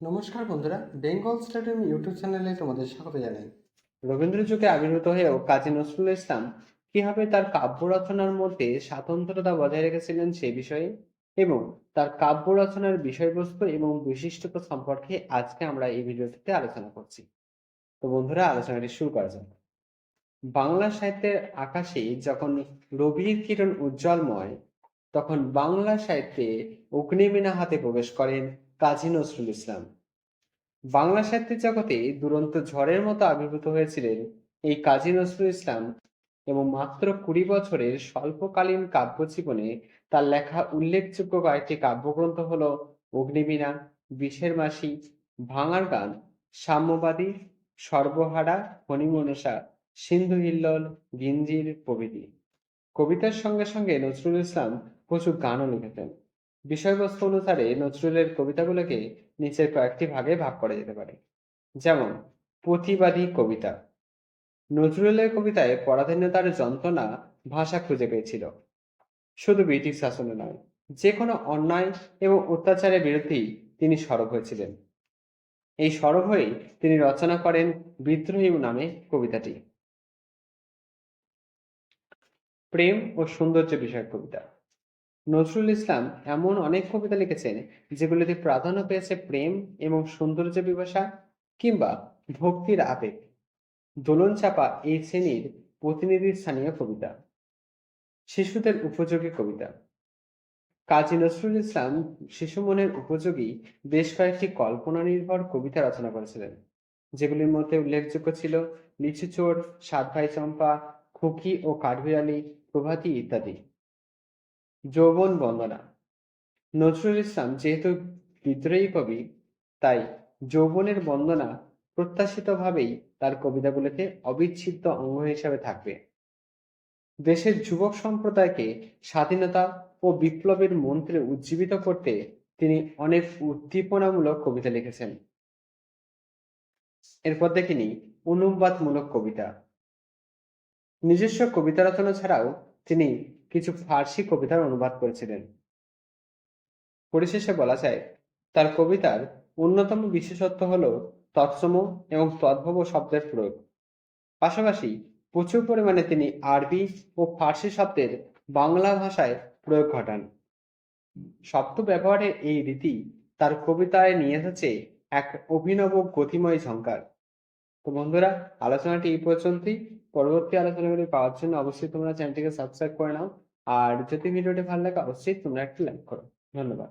নমস্কার বন্ধুরা, Bengal stadium YouTube চ্যানেলে তোমাদের স্বাগত জানাই। রবীন্দ্র যুগে আবির্ভূত হয়েও কাজী নজরুল ইসলাম কীভাবে তার কাব্য রচনার মধ্যে স্বাতন্ত্রতা বজায় রেখেছিলেন সে বিষয়ে এবং তার কাব্য রচনার বিষয়বস্তু এবং বৈশিষ্ট্য সম্পর্কে আজকে আমরা এই ভিডিওটিতে আলোচনা করছি। তো বন্ধুরা, আলোচনাটি শুরু করা যাক। বাংলা সাহিত্যের আকাশে যখন রবির কিরণ উজ্জ্বলময়, তখন বাংলা সাহিত্যে অগ্নিমীনা হাতে প্রবেশ করেন কাজী নজরুল ইসলাম। বাংলা সাহিত্যের জগতে দুরন্ত ঝড়ের মতো আবির্ভূত হয়েছিলেন এই কাজী নজরুল ইসলাম এবং মাত্র কুড়ি বছরের স্বল্পকালীন কাব্য জীবনে তার লেখা উল্লেখযোগ্য কয়েকটি কাব্যগ্রন্থ হল অগ্নিবীণা, বিষের মাসি, ভাঙার গান, সাম্যবাদী, সর্বহারা ফণিমনসা সিন্ধু হিল্লোল, গিঞ্জির প্রভৃতি। কবিতার সঙ্গে সঙ্গে নজরুল ইসলাম প্রচুর গানও লিখেছেন। বিষয়বস্তু অনুসারে নজরুলের কবিতাগুলোকে নিচের কয়েকটি ভাগে ভাগ করা যেতে পারে। যেমন, প্রতিবাদী কবিতা। নজরুলের কবিতায় পরাধীনতার যন্ত্রণা ভাষা খুঁজে পেয়েছিল। শুধু ব্রিটিশ শাসনে নয় যে কোনো অন্যায় এবং অত্যাচারের বিরুদ্ধেই তিনি সরব হয়েছিলেন। এই সরব হয়েই তিনি রচনা করেন বিদ্রোহী নামে কবিতাটি। প্রেম ও সৌন্দর্য বিষয়ক কবিতা। নজরুল ইসলাম এমন অনেক কবিতা লিখেছেন যেগুলিতে প্রাধান্য পেয়েছে প্রেম এবং সৌন্দর্য বিভাষা কিংবা ভক্তির আবেগ। দোলন চাপা এই শ্রেণির প্রতিনিধি স্থানীয় কবিতা। শিশুদের উপযোগী কবিতা। কাজী নজরুল ইসলাম শিশু মনের উপযোগী বেশ কয়েকটি কল্পনা নির্ভর কবিতা রচনা করেছিলেন, যেগুলির মধ্যে উল্লেখযোগ্য ছিল লিচু চোর, সাত ভাই চম্পা, খুকি ও কাঠবিড়ালি, প্রভাতী ইত্যাদি। যৌবন বন্দনা। নজরুল ইসলাম যেহেতু বিদ্রোহী কবি, তাই যৌবনের বন্দনা প্রত্যাশিতভাবেই তার কবিতাগুলোতে অবিচ্ছেদ্য অঙ্গ হিসাবে থাকবে। দেশের যুবক সম্প্রদায়কে স্বাধীনতা ও বিপ্লবের মন্ত্রে উজ্জীবিত করতে তিনি অনেক উদ্দীপনামূলক কবিতা লিখেছেন। এরপর দেখিনি অনুবাদমূলক কবিতা। নিজস্ব কবিতা রচনা ছাড়াও তিনি কিছু ফার্সি কবিতার অনুবাদ করেছিলেন। পরিশেষে বলা যায়, তার কবিতার অন্যতম বিশেষত্ব হল তৎসম এবং তদ্ভব শব্দের প্রয়োগ। পাশাপাশি প্রচুর পরিমাণে তিনি আরবি ও ফার্সি শব্দের বাংলা ভাষায় প্রয়োগ ঘটান। শব্দ ব্যবহারের এই রীতি তার কবিতায় নিয়ে এসেছে এক অভিনব গতিময় ঝঙ্কার তো বন্ধুরা, আলোচনাটি এই পর্যন্তই। পরবর্তী আলোচনাগুলি পাওয়ার জন্য অবশ্যই তোমরা চ্যানেলটিকে সাবস্ক্রাইব করে নাও। আর যদি ভিডিওটি ভালো লাগে, অবশ্যই তোমরা একটি লাইক করো। ধন্যবাদ।